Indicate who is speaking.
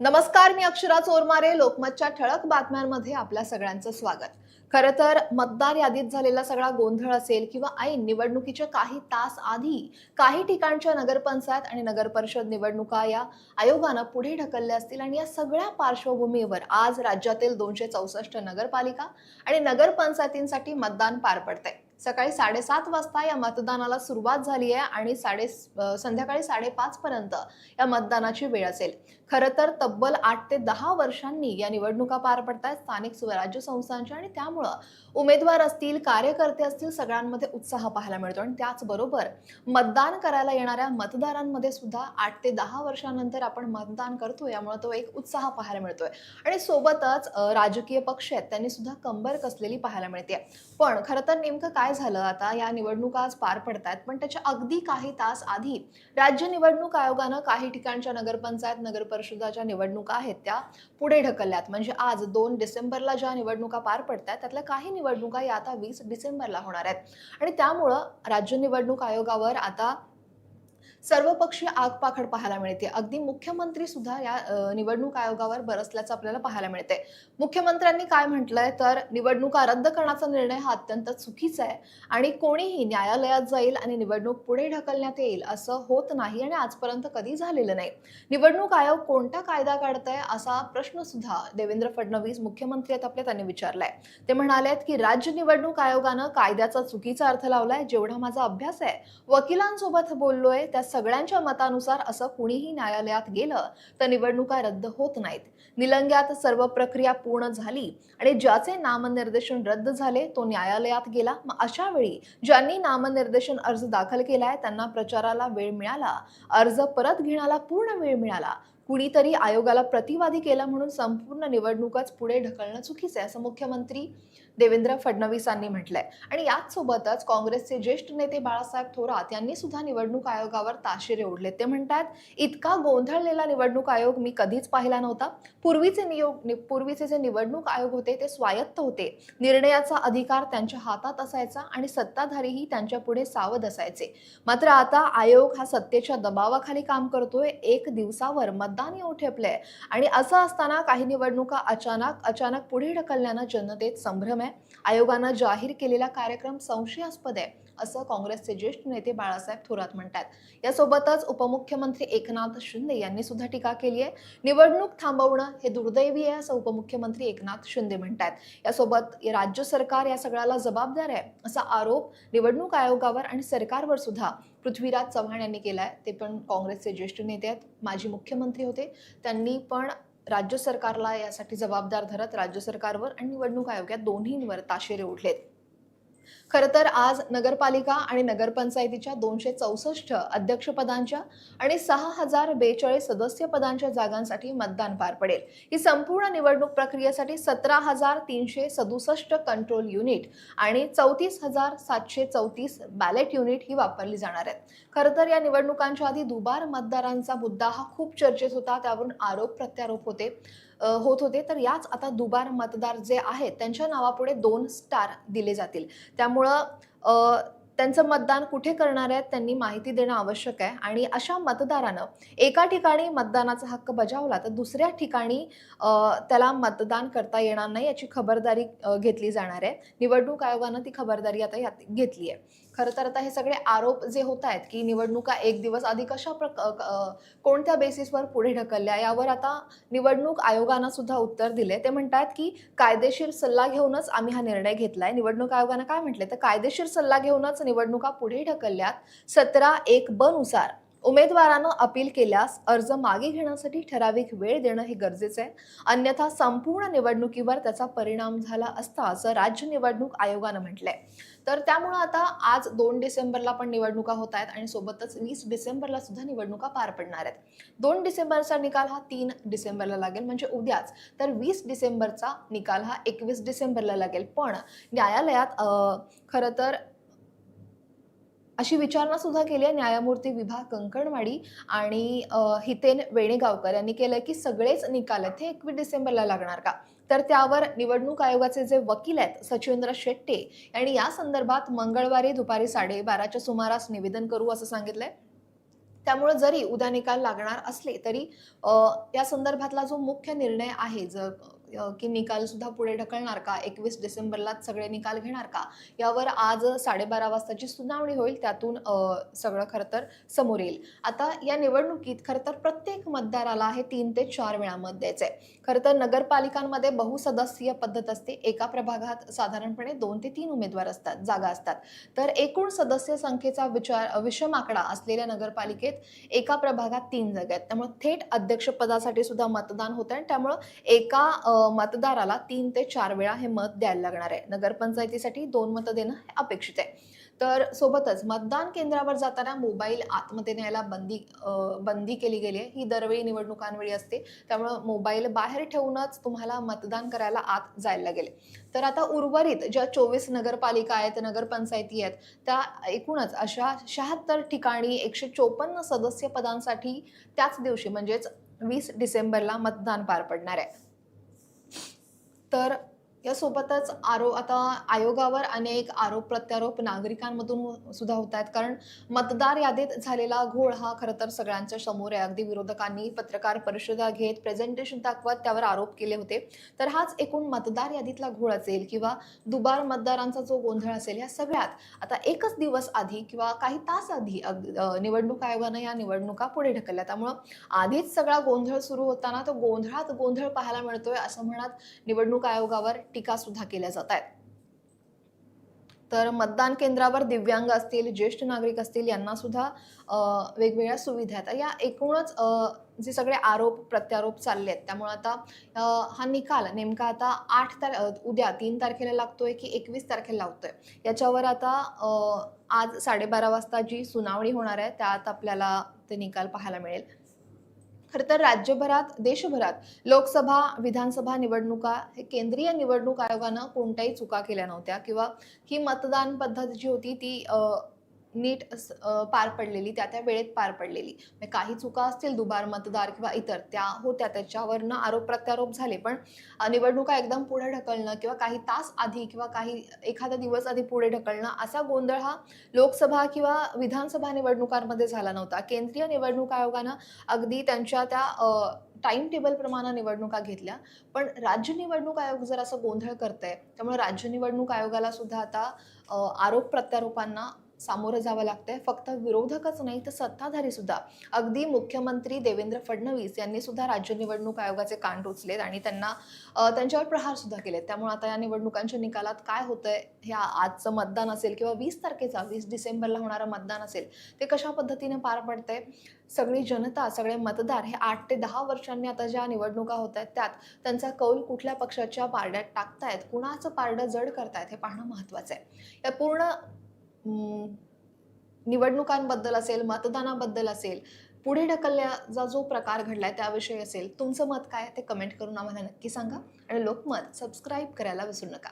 Speaker 1: नमस्कार मी अक्षरा चोरमारे लोकमतच्या ठळक बातम्यांमध्ये आपल्या सगळ्यांचं स्वागत. खरं तर मतदार यादीत झालेला सगळा गोंधळ असेल किंवा ऐन निवडणुकीच्या काही तास आधी काही ठिकाणच्या नगरपंचायत आणि नगरपरिषद निवडणुका या आयोगानं पुढे ढकलल्या असतील आणि या सगळ्या पार्श्वभूमीवर आज राज्यातील दोनशे चौसष्ट नगरपालिका आणि नगरपंचायतींसाठी मतदान पार पडतंय. सकाळी साडेसात वाजता या मतदानाला सुरुवात झाली आहे आणि साडे संध्याकाळी साडेपाच पर्यंत या मतदानाची वेळ असेल. खरं तर तब्बल आठ ते दहा वर्षांनी या निवडणुका पार पडतात स्थानिक स्वराज्य संस्थांच्या आणि त्यामुळं उमेदवार असतील कार्यकर्ते असतील सगळ्यांमध्ये उत्साह पाहायला मिळतो. आणि त्याचबरोबर मतदान करायला येणाऱ्या मतदारांमध्ये सुद्धा आठ ते दहा वर्षानंतर आपण मतदान करतो यामुळे तो एक उत्साह पाहायला मिळतोय. आणि सोबतच राजकीय पक्ष आहेत त्यांनी सुद्धा कंबर कसलेली पाहायला मिळते. पण खरं तर नेमकं काय काय झालं आता? या निवडणुका आज पार पडतायत. पण त्याच्या अगदी काही तास आधी राज्य निवडणूक आयोगानं काही ठिकाणच्या नगरपंचायत नगर परिषदाच्या निवडणुका आहेत त्या पुढे ढकलल्यात. म्हणजे आज दोन डिसेंबरला ज्या निवडणुका पार पडतात त्यातल्या काही निवडणुका या आता वीस डिसेंबरला होणार आहेत. आणि त्यामुळं राज्य निवडणूक आयोगावर आता सर्वपक्षीय आगपाखड पाहायला मिळते. अगदी मुख्यमंत्री सुद्धा या निवडणूक आयोगावर बरसल्याचं आपल्याला पाहायला मिळते. मुख्यमंत्र्यांनी काय म्हटलंय? तर निवडणुका रद्द करण्याचा निर्णय हा अत्यंत चुकीचा आहे आणि कोणीही न्यायालयात जाईल आणि निवडणूक पुढे ढकलण्यात येईल असं होत नाही आणि आजपर्यंत कधी झालेलं नाही. निवडणूक आयोग कोणता कायदा काढताय असा प्रश्न सुद्धा देवेंद्र फडणवीस मुख्यमंत्री आहेत आपल्या त्यांनी विचारलाय. ते म्हणालेत की राज्य निवडणूक आयोगानं कायद्याचा चुकीचा अर्थ लावलाय जेवढा माझा अभ्यास आहे. वकिलांसोबत बोललोय त्या सगळ्यांच्या मतानुसार असं कुणीही न्यायालयात गेलं तर निवडणुका रद्द होत नाहीत. निलंग्यात सर्व प्रक्रिया पूर्ण झाली आणि ज्याचे नामनिर्देशन रद्द झाले तो न्यायालयात गेला. मग अशा वेळी ज्यांनी नामनिर्देशन अर्ज दाखल केलाय त्यांना प्रचाराला वेळ मिळाला. अर्ज परत घेण्याला पूर्ण वेळ मिळाला. कुणीतरी आयोगाला प्रतिवादी केला म्हणून संपूर्ण निवडणूकच पुढे ढकलणं चुकीचं आहे असं मुख्यमंत्री देवेंद्र फडणवीसांनी म्हटलंय. आणि याच सोबतच काँग्रेसचे ज्येष्ठ नेते बाळासाहेब थोरात यांनी सुद्धा निवडणूक आयोगावर ताशेरे ओढले ते म्हणतात इतका गोंधळलेला निवडणूक आयोग मी कधीच पाहिला नव्हता. पूर्वीचे नियोग पूर्वीचे जे निवडणूक आयोग होते ते स्वायत्त होते. निर्णयाचा अधिकार त्यांच्या हातात असायचा आणि सत्ताधारीही त्यांच्या पुढे सावध असायचे. मात्र आता आयोग हा सत्तेच्या दबावाखाली काम करतोय. एक दिवसावर मतदान येऊ ठेपलंय आणि असं असताना काही निवडणुका अचानक अचानक पुढे ढकलल्यानं जनतेत संभ्रम आहे. आयोगानं जाहीर केलेला कार्यक्रम संशयास्पद आहे असं काँग्रेसचे ज्येष्ठ नेते बाळासाहेब थोरात म्हणतात. यासोबतच उपमुख्यमंत्री एकनाथ शिंदे यांनी सुद्धा टीका केली आहे. निवडणूक थांबवणं हे दुर्दैवी आहे असं उपमुख्यमंत्री एकनाथ शिंदे म्हणतात. यासोबत राज्य सरकार या सगळ्याला जबाबदार आहे असा आरोप निवडणूक आयोगावर आणि सरकारवर सुद्धा पृथ्वीराज चव्हाण यांनी केलाय. ते पण काँग्रेसचे ज्येष्ठ नेते आहेत. माजी मुख्यमंत्री होते. त्यांनी पण राज्य सरकारला यासाठी जबाबदार धरत राज्य सरकारवर आणि निवडणूक आयोग या दोन्हींवर ताशेरे उठलेत. खरं तर आज नगरपालिका आणि नगरपंचायतीच्या दोनशे चौसष्ट अध्यक्षपदांच्या आणि सहा हजार बेचाळीस सदस्यपदांच्या जागांसाठी मतदान पार पडेल. ही संपूर्ण निवडणूक प्रक्रियेसाठी सतरा हजार तीनशे सदुसष्ट कंट्रोल युनिट आणि चौतीस हजार सातशे चौतीस बॅलेट युनिट ही वापरली जाणार आहेत. खरं तर या निवडणुकांच्या आधी दुबार मतदारांचा मुद्दा हा खूप चर्चेत होता त्यावरून आरोप प्रत्यारोप होते होत होते. तर याच आता दुबार मतदार जे आहेत त्यांच्या नावापुढे दोन स्टार दिले जातील. त्यामुळे त्यामुळं त्यांचं मतदान कुठे करणार आहेत त्यांनी माहिती देणं आवश्यक आहे. आणि अशा मतदारानं एका ठिकाणी मतदानाचा हक्क बजावला तर दुसऱ्या ठिकाणी त्याला मतदान करता येणार नाही याची खबरदारी घेतली जाणार आहे. निवडणूक आयोगानं ती खबरदारी आता यात घेतली आहे. खरं तर आता हे सगळे आरोप जे होत आहेत की निवडणुका एक दिवस आधी कशा प्र कोणत्या बेसिसवर पुढे ढकलल्या यावर आता निवडणूक आयोगानं सुद्धा उत्तर दिले ते म्हणतात की कायदेशीर सल्ला घेऊनच आम्ही हा निर्णय घेतलाय. निवडणूक आयोगानं काय म्हटलंय? तर कायदेशीर सल्ला घेऊनच निवडणुका पुढे ढकलल्यात. सतरा एक ब नुसार उमेदवारानं अपील केल्यास अर्ज मागे घेण्यासाठी ठराविक वेळ देणं हे गरजेचं आहे. अन्यथा संपूर्ण निवडणुकीवर त्याचा परिणाम झाला असता असं राज्य निवडणूक आयोगानं म्हटलंय. तर त्यामुळं आता आज दोन डिसेंबरला पण निवडणुका होत आहेत आणि सोबतच वीस डिसेंबरला सुद्धा निवडणुका पार पडणार आहेत. दोन डिसेंबरचा निकाल हा तीन डिसेंबरला लागेल म्हणजे उद्याच. तर वीस डिसेंबरचा निकाल हा एकवीस डिसेंबरला लागेल. पण न्यायालयात खरं तर अशी विचारणा सुद्धा केली आहे. न्यायमूर्ती विभा कंकणवाडी आणि हितेन वेणेगावकर यांनी केलं की सगळेच निकाल आहेत हे एकवीस डिसेंबरला लागणार का? तर त्यावर निवडणूक आयोगाचे जे वकील आहेत सचिंद्र शेट्टे यांनी या संदर्भात मंगळवारी दुपारी साडेबाराच्या सुमारास निवेदन करू असं सांगितलंय. त्यामुळे जरी उद्या निकाल लागणार असले तरी या संदर्भातला जो मुख्य निर्णय आहे जर की निकाल सुद्धा पुढे ढकलणार का? एकवीस डिसेंबरलाच सगळे निकाल घेणार का? यावर आज साडेबारा वाजताची सुनावणी होईल त्यातून सगळं खरं तर समोर येईल. आता या निवडणुकीत खरं तर प्रत्येक मतदाराला हे तीन ते चार वेळा मत आहे खरं तर नगरपालिकांमध्ये बहुसदस्यीय पद्धत असते. एका प्रभागात साधारणपणे दोन ते तीन उमेदवार असतात जागा असतात. तर एकूण सदस्य संख्येचा विचार विषम आकडा असलेल्या नगरपालिकेत एका प्रभागात तीन जागा आहेत. त्यामुळे थेट अध्यक्षपदासाठी सुद्धा मतदान होतं आणि त्यामुळं एका मतदाराला तीन ते चार वेळा हे मत द्यायला लागणार आहे. नगरपंचायतीसाठी दोन मतं देणं हे अपेक्षित आहे. तर सोबतच मतदान केंद्रावर जाताना मोबाईल आतमध्ये न्यायला बंदी बंदी केली गेली आहे. ही दरवेळी निवडणुकांवेळी असते. त्यामुळं मोबाईल बाहेर ठेवूनच तुम्हाला मतदान करायला आत जायला लागेल. तर आता उर्वरित ज्या चोवीस नगरपालिका आहेत नगरपंचायती आहेत त्या एकूणच अशा शहात्तर ठिकाणी एकशे चोपन्न सदस्य पदांसाठी त्याच दिवशी म्हणजेच वीस डिसेंबरला मतदान पार पडणार आहे. तर यासोबतच आरो आता आयोगावर अनेक आरोप प्रत्यारोप नागरिकांमधून सुद्धा होत आहेत. कारण मतदार यादीत झालेला घोळ हा खरं तर सगळ्यांच्या समोर आहे. अगदी विरोधकांनी पत्रकार परिषदा घेत प्रेझेंटेशन दाखवत त्यावर आरोप केले होते. तर हाच एकूण मतदार यादीतला घोळ असेल किंवा दुबार मतदारांचा जो गोंधळ असेल या सगळ्यात आता एकच दिवस आधी किंवा काही तास आधी अग- निवडणूक आयोगानं या निवडणुका पुढे ढकलल्या. त्यामुळं आधीच सगळा गोंधळ सुरू होताना तो गोंधळात गोंधळ पाहायला मिळतोय असं म्हणत निवडणूक आयोगावर टीका सुद्धा केल्या जात आहेत. तर मतदान केंद्रावर दिव्यांग असतील ज्येष्ठ नागरिक असतील यांना सुद्धा वेगवेगळ्या सुविधा आहेत. या एकूणच जे सगळे आरोप प्रत्यारोप चालले आहेत त्यामुळे आता हा निकाल नेमका आता आठ तार उद्या तीन तारखेला लागतोय की एकवीस तारखेला लागतोय याच्यावर आता आज साडेबारा वाजता जी सुनावणी होणार आहे त्यात आपल्याला ते निकाल पाहायला मिळेल. खरं तर राज्यभरात देशभरात लोकसभा विधानसभा निवडणुका हे केंद्रीय निवडणूक आयोगानं कोणत्याही चुका केल्या नव्हत्या. किंवा ही मतदान पद्धत जी होती ती नीट पार पडलेली त्या त्या वेळेत पार पडलेली. म्हणजे काही चुका असतील दुबार मतदार किंवा इतर त्या होत्या त्याच्यावरनं आरोप प्रत्यारोप झाले. पण निवडणुका एकदम पुढे ढकलणं किंवा काही तास आधी किंवा काही एखादा दिवस आधी पुढे ढकलणं असा गोंधळ हा लोकसभा किंवा विधानसभा निवडणुकांमध्ये झाला नव्हता. केंद्रीय निवडणूक आयोगानं अगदी त्यांच्या त्या टाइम टेबलप्रमाणे निवडणुका घेतल्या. पण राज्य निवडणूक आयोग जर असं गोंधळ करतंय त्यामुळे राज्य निवडणूक आयोगाला सुद्धा आता आरोप प्रत्यारोपांना सामोरं जावं लागतंय. फक्त विरोधकच नाही तर सत्ताधारी सुद्धा. अगदी मुख्यमंत्री देवेंद्र फडणवीस यांनी सुद्धा राज्य निवडणूक आयोगाचे कान टोचलेत आणि त्यांना त्यांच्यावर प्रहार सुद्धा केलेत. त्यामुळे आता या निवडणुकांच्या निकालात काय होतंय ह्या आजचं मतदान असेल किंवा वीस तारखेचा वीस डिसेंबरला होणारं मतदान असेल ते कशा पद्धतीने पार पडतंय? सगळी जनता सगळे मतदार हे आठ ते दहा वर्षांनी आता ज्या निवडणुका होत आहेत त्यात त्यांचा कौल कुठल्या पक्षाच्या पारड्यात टाकतायत कुणाचं पारडं जड करतायत हे पाहणं महत्वाचं आहे. या पूर्ण निवडणुकांबद्दल असेल मतदानाबद्दल असेल पुढे ढकलल्याचा जो प्रकार घडलाय त्याविषयी असेल तुमचं मत काय ते कमेंट करून आम्हाला नक्की सांगा. आणि लोकमत सबस्क्राईब करायला विसरू नका.